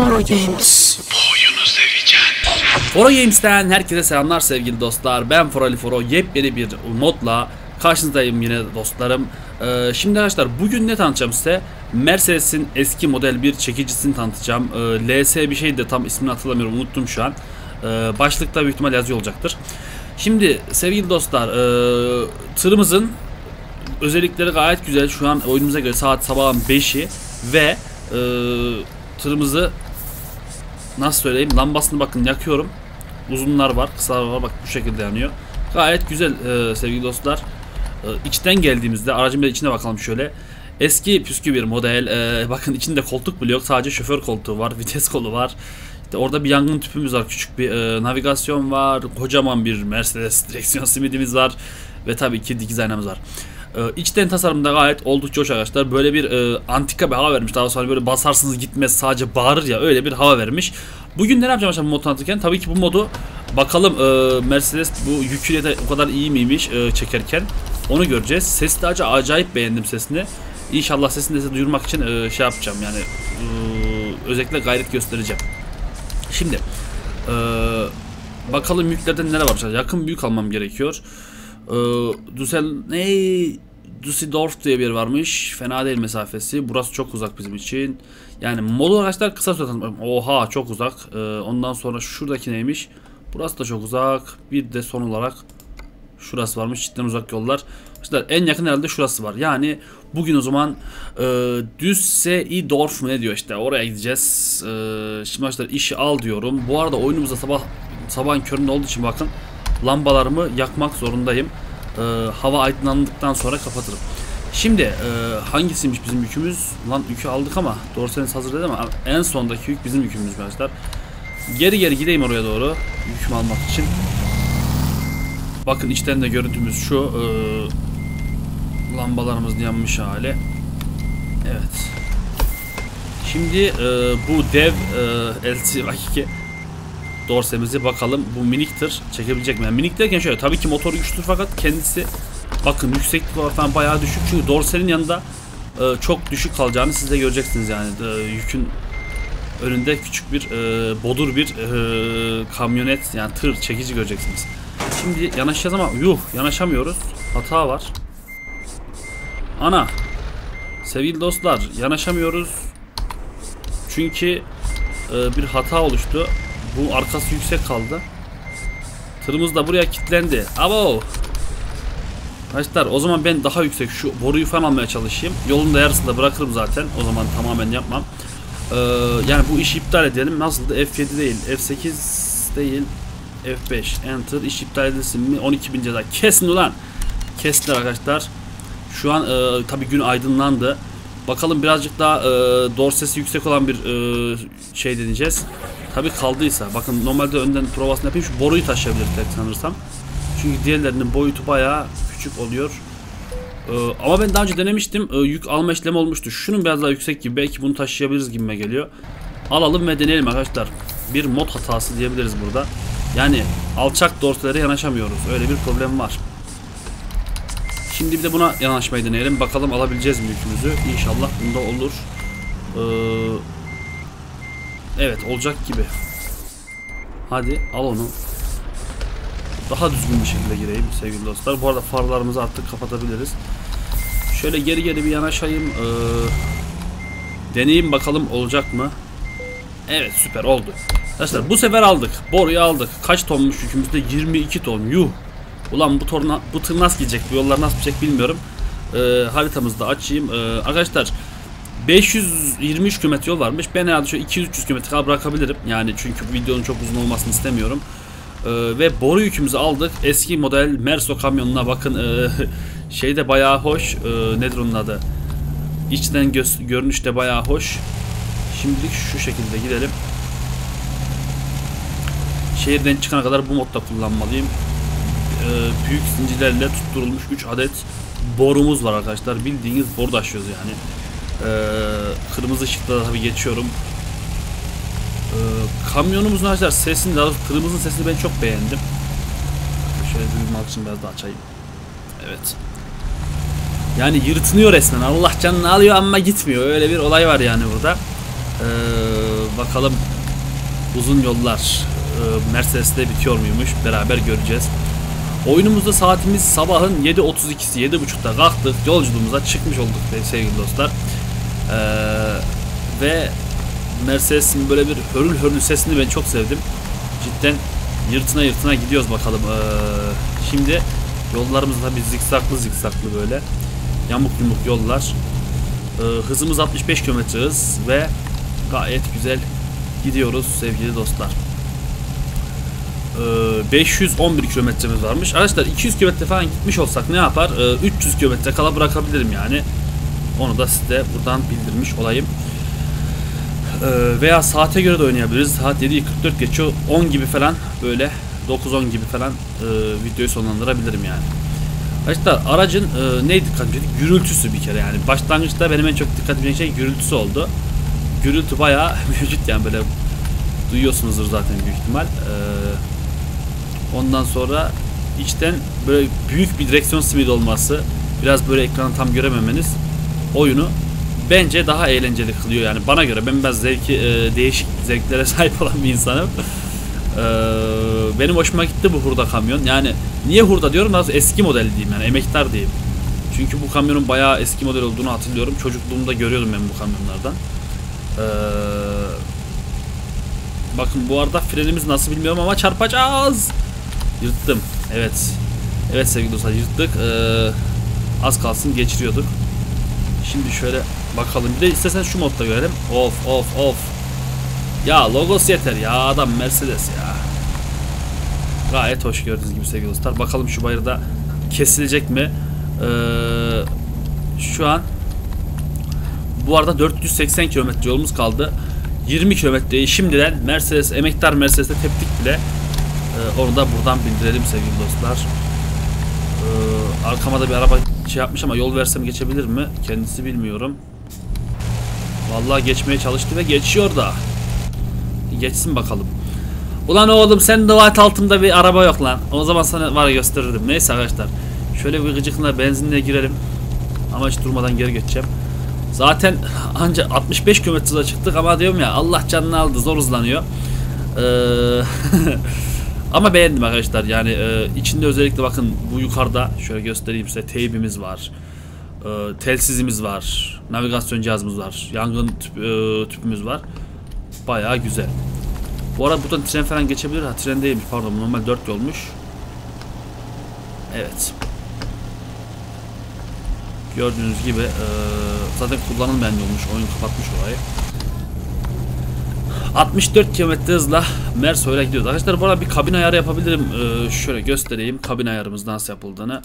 Foro Games. Oyunu seveceksin. Foro Games'ten herkese selamlar sevgili dostlar. Ben Forali Foro yepyeni bir modla karşınızdayım yine dostlarım. Ee, şimdi arkadaşlar bugün ne tanıtacağım size? Mercedes'in eski model bir çekicisini tanıtacağım. Ee, LS bir şey de tam ismini hatırlamıyorum unuttum şu an. Ee, başlıkta büyük ihtimal yazıyor olacaktır. Şimdi sevgili dostlar e, tırımızın özellikleri gayet güzel. Şu an oyunumuza göre saat sabahın 5'i ve e, tırımızı nasıl söyleyeyim lambasını bakın yakıyorum. Uzunlar var, kısalar var bak bu şekilde yanıyor. Gayet güzel e, sevgili dostlar. E, içten geldiğimizde aracın içine bakalım şöyle. Eski püskü bir model. E, bakın içinde koltuk bile yok. Sadece şoför koltuğu var, vites kolu var. İşte orada bir yangın tüpümüz var. Küçük bir e, navigasyon var. Kocaman bir Mercedes direksiyon simidimiz var. Ve tabii ki dikiz aynamız var. E, içten tasarımda gayet oldukça hoş arkadaşlar. Böyle bir e, antika bir hava vermiş. Daha sonra böyle basarsınız gitmez sadece bağırır ya öyle bir hava vermiş. Bugün ne yapacağım arkadaşlar bu modu tanıtırken? Tabii ki bu modu bakalım e, Mercedes bu yüküyle de o kadar iyi miymiş e, çekerken. Onu göreceğiz. Sesi de acayip, beğendim sesini. İnşallah sesini de size duyurmak için e, şey yapacağım yani e, özellikle gayret göstereceğim. Şimdi e, bakalım yüklerden neler var. Yakın büyük almam gerekiyor. E, Düssel ne Düsseldorf diye bir yer varmış. Fena değil mesafesi. Burası çok uzak bizim için. Yani modu arkadaşlar kısa süre tanıtmam. Oha çok uzak. Ee, ondan sonra şuradaki neymiş? Burası da çok uzak. Bir de son olarak şurası varmış. Cidden uzak yollar. İşte en yakın herhalde şurası var. Yani bugün o zaman e, Düsseldorf mu ne diyor işte oraya gideceğiz. E, şimdi arkadaşlar işi al diyorum. Bu arada oyunumuzda sabah sabahın köründe olduğu için bakın lambalarımı yakmak zorundayım. E, hava aydınlandıktan sonra kapatırım. Şimdi e, hangisiymiş bizim yükümüz? Lan yükü aldık ama doğrusu hazır değil ama en sondaki yük bizim yükümüz arkadaşlar. Geri geri gideyim oraya doğru yükümü almak için. Bakın içten de görüntümüz şu. E, lambalarımız yanmış hali. Evet. Şimdi e, bu dev e, LC Hakiki dorsemizi bakalım bu minik tır çekebilecek mi? Yani minik derken şöyle tabii ki motor güçlü fakat kendisi bakın yükseklik olarak falan bayağı düşük çünkü dorselin yanında e, çok düşük kalacağını siz de göreceksiniz yani e, yükün önünde küçük bir e, bodur bir e, kamyonet yani tır çekici göreceksiniz. Şimdi yanaşacağız ama yuh yanaşamıyoruz. Hata var. Ana. Sevgili dostlar yanaşamıyoruz. Çünkü e, bir hata oluştu. Bu arkası yüksek kaldı. Tırımız da buraya kilitlendi. Abo. Arkadaşlar o zaman ben daha yüksek şu boruyu falan almaya çalışayım. Yolun da yarısında bırakırım zaten. O zaman tamamen yapmam. Ee, yani bu işi iptal edelim. Nasıldı? F7 değil. F8 değil. F5 Enter iş iptal edilsin mi? 12.000 ceza. Kesin ulan. Kestiler arkadaşlar. Şu an e, tabi gün aydınlandı. Bakalım birazcık daha e, dorsesi yüksek olan bir e, şey deneyeceğiz. Tabi kaldıysa. Bakın normalde önden provasını yapayım. Şu boruyu taşıyabilir sanırsam. Çünkü diğerlerinin boyutu bayağı küçük oluyor. Ee, ama ben daha önce denemiştim. Ee, yük alma işlemi olmuştu. Şunun biraz daha yüksek gibi. Belki bunu taşıyabiliriz gibime geliyor. Alalım ve deneyelim arkadaşlar. Bir mod hatası diyebiliriz burada. Yani alçak dorselere yanaşamıyoruz. Öyle bir problem var. Şimdi bir de buna yanaşmayı deneyelim. Bakalım alabileceğiz mi yükümüzü. İnşallah bunda olur. Ee, evet olacak gibi. Hadi al onu. Daha düzgün bir şekilde gireyim sevgili dostlar. Bu arada farlarımızı artık kapatabiliriz. Şöyle geri geri bir yanaşayım. Ee, deneyeyim bakalım olacak mı? Evet süper oldu. Arkadaşlar bu sefer aldık. Boruyu aldık. Kaç tonmuş yükümüzde? 22 ton. Yuh. Ulan bu, torna, bu tır nasıl gidecek? Bu yollar nasıl gidecek bilmiyorum. Ee, haritamızı da açayım. Ee, arkadaşlar 523 km yol varmış. Ben herhalde şu 200-300 km kadar bırakabilirim. Yani çünkü videonun çok uzun olmasını istemiyorum. Ee, ve boru yükümüzü aldık. Eski model Merso kamyonuna bakın. Ee, şey de bayağı hoş. Ee, nedir onun adı? İçten görünüş de bayağı hoş. Şimdilik şu şekilde gidelim. Şehirden çıkana kadar bu modda kullanmalıyım. Ee, büyük zincirlerle tutturulmuş 3 adet borumuz var arkadaşlar. Bildiğiniz boru taşıyoruz yani. Ee, kırmızı ışıkta da tabii geçiyorum. Ee, kamyonumuzun arkadaşlar sesini de tırımızın sesini ben çok beğendim. Şöyle duymak için biraz daha açayım. Evet. Yani yırtınıyor resmen. Allah canını alıyor ama gitmiyor. Öyle bir olay var yani burada. Ee, bakalım uzun yollar e, Mercedes'te bitiyor muymuş beraber göreceğiz. Oyunumuzda saatimiz sabahın 7.32'si 7.30'da kalktık yolculuğumuza çıkmış olduk sevgili dostlar. Ee, ve Mercedes'in böyle bir hörül hörül sesini ben çok sevdim. Cidden yırtına yırtına gidiyoruz bakalım. Ee, şimdi yollarımız tabi zikzaklı zikzaklı böyle. Yamuk yumuk yollar. Ee, hızımız 65 km hız ve gayet güzel gidiyoruz sevgili dostlar. Ee, 511 kilometremiz varmış. Arkadaşlar 200 kilometre falan gitmiş olsak ne yapar? Ee, 300 kilometre kala bırakabilirim yani. Onu da size buradan bildirmiş olayım. Ee, veya saate göre de oynayabiliriz. Saat 7.44 geçiyor. 10 gibi falan böyle 9-10 gibi falan e, videoyu sonlandırabilirim yani. Arkadaşlar aracın e, ne dikkat çekti? Gürültüsü bir kere yani. Başlangıçta benim en çok dikkat çeken şey gürültüsü oldu. Gürültü bayağı mevcut yani böyle duyuyorsunuzdur zaten büyük ihtimal. Ee, ondan sonra içten böyle büyük bir direksiyon simidi olması, biraz böyle ekranı tam görememeniz oyunu bence daha eğlenceli kılıyor yani bana göre ben biraz zevki e, değişik zevklere sahip olan bir insanım. E, benim hoşuma gitti bu hurda kamyon. Yani niye hurda diyorum? Daha eski model diyeyim yani emektar diyeyim. Çünkü bu kamyonun bayağı eski model olduğunu hatırlıyorum. Çocukluğumda görüyordum ben bu kamyonlardan. Ee, bakın bu arada frenimiz nasıl bilmiyorum ama çarpacağız. Yırttım. Evet. Evet sevgili dostlar yırttık. Ee, az kalsın geçiriyorduk. Şimdi şöyle bakalım. Bir de istersen şu modda görelim. Of of of. Ya logos yeter ya adam Mercedes ya. Gayet hoş gördüğünüz gibi sevgili dostlar. Bakalım şu bayırda kesilecek mi? Ee, şu an bu arada 480 kilometre yolumuz kaldı. 20 kilometreyi şimdiden Mercedes emektar Mercedes'e teptik bile. Ee, onu da buradan bildirelim sevgili dostlar. Ee, arkama bir araba şey yapmış ama yol versem geçebilir mi? Kendisi bilmiyorum. Vallahi geçmeye çalıştı ve geçiyor da. Geçsin bakalım. Ulan oğlum sen white altımda bir araba yok lan. O zaman sana var gösterirdim. Neyse arkadaşlar. Şöyle bir gıcıkla benzinle girelim. Ama hiç durmadan geri geçeceğim. Zaten ancak 65 km çıktık ama diyorum ya Allah canını aldı zor hızlanıyor. Ee, ama beğendim arkadaşlar yani e, içinde özellikle bakın bu yukarıda şöyle göstereyim size teybimiz var. E, telsizimiz var. Navigasyon cihazımız var. Yangın tüp, e, tüpümüz var. Bayağı güzel. Bu arada buradan tren falan geçebilir. Ha tren değilmiş pardon normal 4 yolmuş. Evet. Gördüğünüz gibi e, zaten kullanılmayan yolmuş. Oyun kapatmış orayı. 64 km hızla Merso ile gidiyoruz. Arkadaşlar bu arada bir kabin ayarı yapabilirim. E, şöyle göstereyim kabin ayarımız nasıl yapıldığını.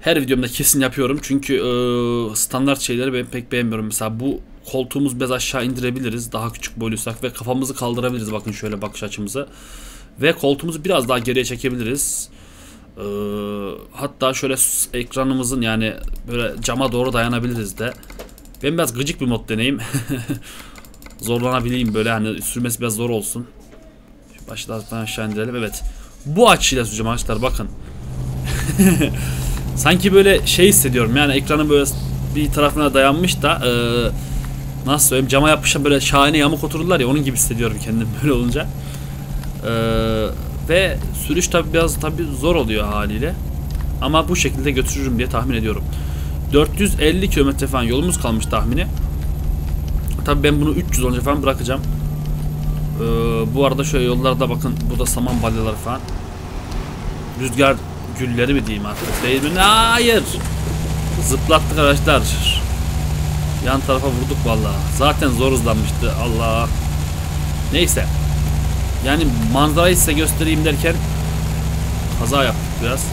Her videomda kesin yapıyorum. Çünkü e, standart şeyleri ben pek beğenmiyorum. Mesela bu koltuğumuz biraz aşağı indirebiliriz. Daha küçük boyluysak ve kafamızı kaldırabiliriz. Bakın şöyle bakış açımızı. Ve koltuğumuzu biraz daha geriye çekebiliriz. Ee, hatta şöyle ekranımızın yani böyle cama doğru dayanabiliriz de. Ben biraz gıcık bir mod deneyim. Zorlanabileyim böyle hani sürmesi biraz zor olsun. Başlardan aşağı indirelim. Evet. Bu açıyla süreceğim arkadaşlar bakın. Sanki böyle şey hissediyorum yani ekranın böyle bir tarafına dayanmış da e, nasıl söyleyeyim cama yapışan böyle şahane yamuk otururlar ya onun gibi hissediyorum kendim böyle olunca. E, ve sürüş tabi biraz tabi zor oluyor haliyle. Ama bu şekilde götürürüm diye tahmin ediyorum. 450 kilometre falan yolumuz kalmış tahmini. Tabi ben bunu 300 önce falan bırakacağım. Ee, bu arada şöyle yollarda bakın burada saman balyaları falan. Rüzgar gülleri mi diyeyim artık değil mi? Hayır. Zıplattık arkadaşlar. Yan tarafa vurduk vallahi. Zaten zor hızlanmıştı. Allah. Neyse. Yani manzarayı size göstereyim derken kaza yaptık biraz.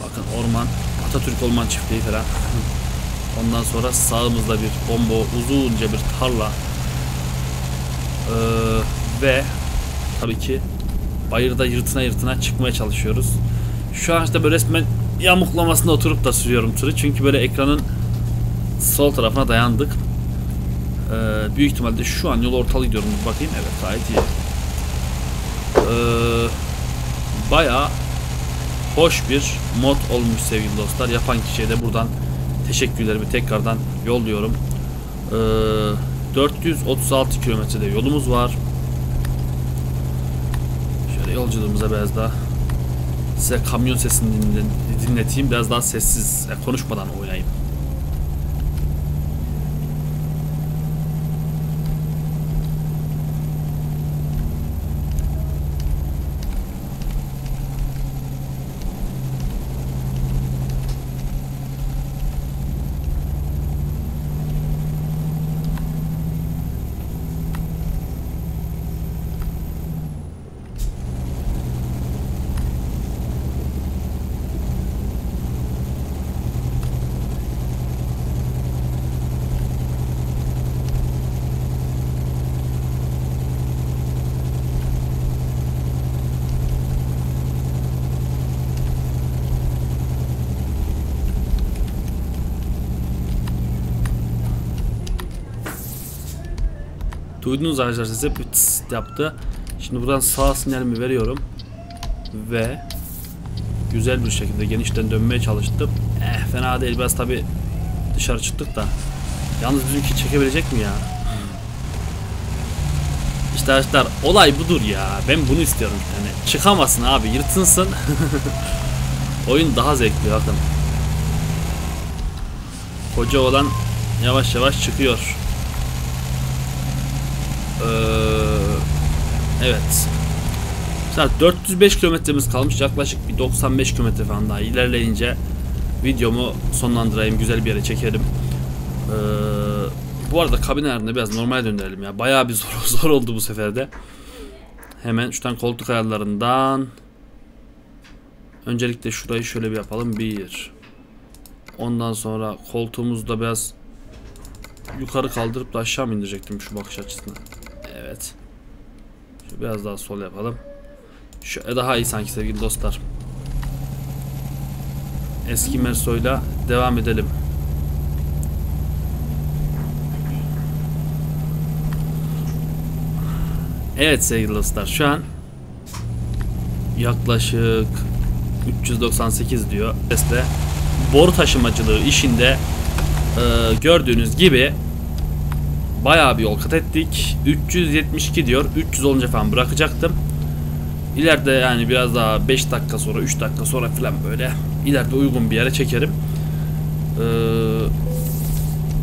Bakın orman, Atatürk Orman Çiftliği falan. Ondan sonra sağımızda bir bomba, uzunca bir tarla. Ee, ve tabii ki bayırda yırtına yırtına çıkmaya çalışıyoruz. Şu an işte böyle resmen yamuklamasında oturup da sürüyorum tırı. Çünkü böyle ekranın sol tarafına dayandık. Ee, büyük ihtimalle şu an yol ortalı gidiyorum. Bakayım evet gayet iyi. Ee, bayağı hoş bir mod olmuş sevgili dostlar. Yapan kişiye de buradan teşekkürlerimi tekrardan yolluyorum. Ee, 436 kilometrede yolumuz var. Şöyle yolculuğumuza biraz daha size kamyon sesini dinle- dinleteyim. Biraz daha sessiz e, konuşmadan oynayayım. Duydunuz arkadaşlar sesi bir tıs yaptı. Şimdi buradan sağ sinyalimi veriyorum. Ve güzel bir şekilde genişten dönmeye çalıştım. Eh fena değil biraz tabi dışarı çıktık da. Yalnız bizimki çekebilecek mi ya? İşte arkadaşlar olay budur ya. Ben bunu istiyorum yani. Çıkamasın abi yırtınsın. Oyun daha zevkli bakın. Koca olan yavaş yavaş çıkıyor. Ee, evet. Mesela 405 kilometremiz kalmış. Yaklaşık bir 95 kilometre falan daha ilerleyince videomu sonlandırayım. Güzel bir yere çekerim. Ee, bu arada kabin ayarını biraz normale döndürelim ya. Bayağı bir zor, zor oldu bu seferde. Hemen şuradan koltuk ayarlarından Öncelikle şurayı şöyle bir yapalım. Bir. Ondan sonra koltuğumuzu da biraz yukarı kaldırıp da aşağı mı indirecektim şu bakış açısına. Evet. Şu biraz daha sol yapalım. Şöyle daha iyi sanki sevgili dostlar. Eski Merso'yla devam edelim. Evet sevgili dostlar şu an yaklaşık 398 diyor. Sesle boru taşımacılığı işinde e, gördüğünüz gibi bayağı bir yol kat ettik. 372 diyor. 300 olunca falan bırakacaktım. İleride yani biraz daha 5 dakika sonra 3 dakika sonra falan böyle ileride uygun bir yere çekerim. Ee,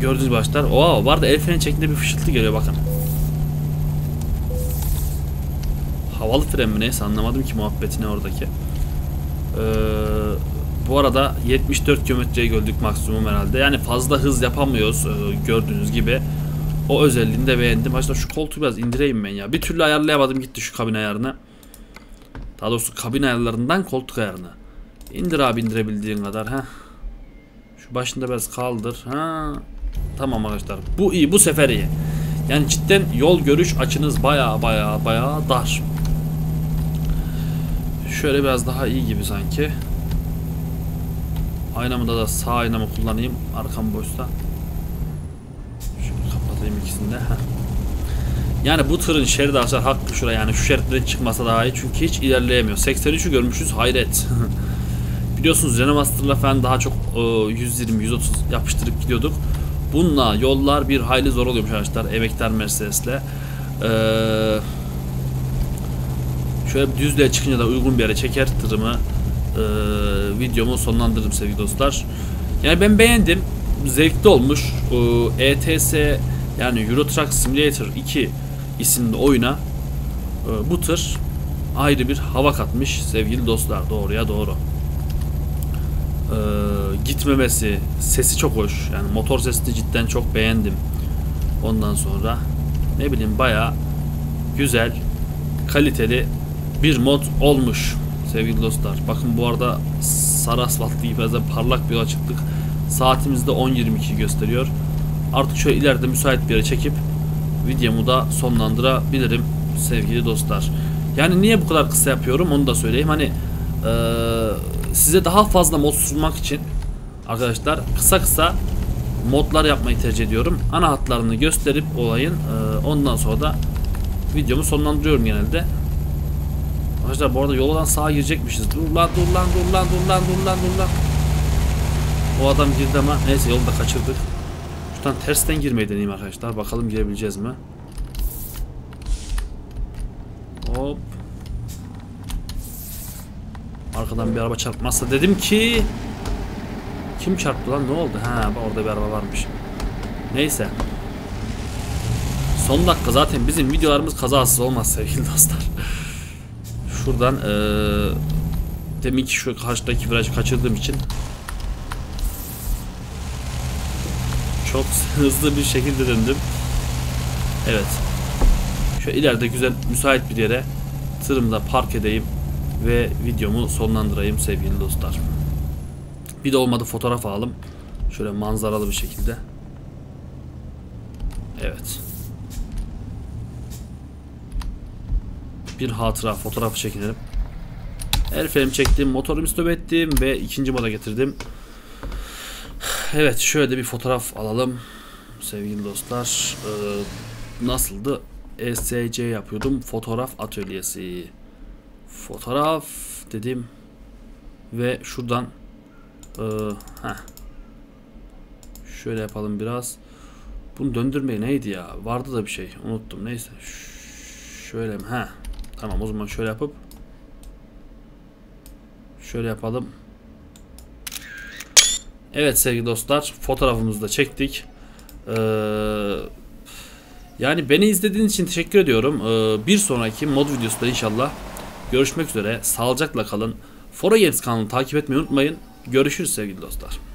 gördüğünüz başlar. Oo vardı el freni çektiğinde bir fışıltı geliyor bakın. Havalı fren mi neyse anlamadım ki muhabbetini oradaki. Ee, bu arada 74 kilometreyi gördük maksimum herhalde. Yani fazla hız yapamıyoruz e, gördüğünüz gibi. O özelliğini de beğendim. Hatta şu koltuğu biraz indireyim ben ya. Bir türlü ayarlayamadım gitti şu kabin ayarını. Daha doğrusu kabin ayarlarından koltuk ayarını. İndir abi indirebildiğin kadar. ha. Şu başında biraz kaldır. Ha. Tamam arkadaşlar. Bu iyi. Bu sefer iyi. Yani cidden yol görüş açınız baya baya baya dar. Şöyle biraz daha iyi gibi sanki. Aynamda da sağ aynamı kullanayım. Arkam boşta. Şöyle kapatayım ikisini de. Heh. Yani bu tırın şeridi açar hakkı şuraya yani şu şeritten çıkmasa daha iyi çünkü hiç ilerleyemiyor. 83'ü görmüşüz hayret. Biliyorsunuz Renault Master'la falan daha çok e, 120-130 yapıştırıp gidiyorduk. Bununla yollar bir hayli zor oluyormuş arkadaşlar emektar Mercedes'le. Eee Şöyle bir düzlüğe çıkınca da uygun bir yere çeker tırımı e, videomu sonlandırdım sevgili dostlar. Yani ben beğendim. Zevkli olmuş. E, ETS yani Euro Truck Simulator 2 isimli oyuna e, bu tır ayrı bir hava katmış sevgili dostlar. Doğruya doğru. E, gitmemesi, sesi çok hoş. Yani motor sesini cidden çok beğendim. Ondan sonra ne bileyim baya güzel, kaliteli bir mod olmuş sevgili dostlar. Bakın bu arada sarı asfaltlı gibi parlak bir yola. Saatimizde 10.22 gösteriyor. Artık şöyle ileride müsait bir yere çekip videomu da sonlandırabilirim sevgili dostlar. Yani niye bu kadar kısa yapıyorum onu da söyleyeyim. Hani eee, size daha fazla mod sunmak için arkadaşlar kısa kısa modlar yapmayı tercih ediyorum. Ana hatlarını gösterip olayın eee, ondan sonra da videomu sonlandırıyorum genelde. Arkadaşlar bu arada yoldan sağa girecekmişiz. Dur lan dur lan dur lan dur lan dur lan dur lan. O adam girdi ama neyse yolu da kaçırdık. Şuradan tersten girmeyi deneyeyim arkadaşlar. Bakalım girebileceğiz mi? Hop. Arkadan bir araba çarpmazsa dedim ki kim çarptı lan ne oldu? Ha orada bir araba varmış. Neyse. Son dakika zaten bizim videolarımız kazasız olmaz sevgili dostlar. Şuradan eee deminki şu karşıdaki virajı kaçırdığım için çok hızlı bir şekilde döndüm. Evet. Şu ileride güzel müsait bir yere tırımda park edeyim ve videomu sonlandırayım sevgili dostlar. Bir de olmadı fotoğraf alalım. Şöyle manzaralı bir şekilde. Evet. Bir hatıra fotoğrafı çekinelim. El freni çektim, motorumu stop ettim ve ikinci moda getirdim. Evet, şöyle bir fotoğraf alalım. Sevgili dostlar, ee, nasıldı? ESC yapıyordum. Fotoğraf atölyesi. Fotoğraf dedim. Ve şuradan heh. Şöyle yapalım biraz. Bunu döndürmeyi neydi ya? Vardı da bir şey. Unuttum. Neyse. Ş- şöyle mi? Ha. Tamam o zaman şöyle yapıp şöyle yapalım. Evet sevgili dostlar, fotoğrafımızı da çektik. Ee, yani beni izlediğiniz için teşekkür ediyorum. Ee, bir sonraki mod videosunda inşallah görüşmek üzere. Sağlıcakla kalın. Fora Games kanalını takip etmeyi unutmayın. Görüşürüz sevgili dostlar.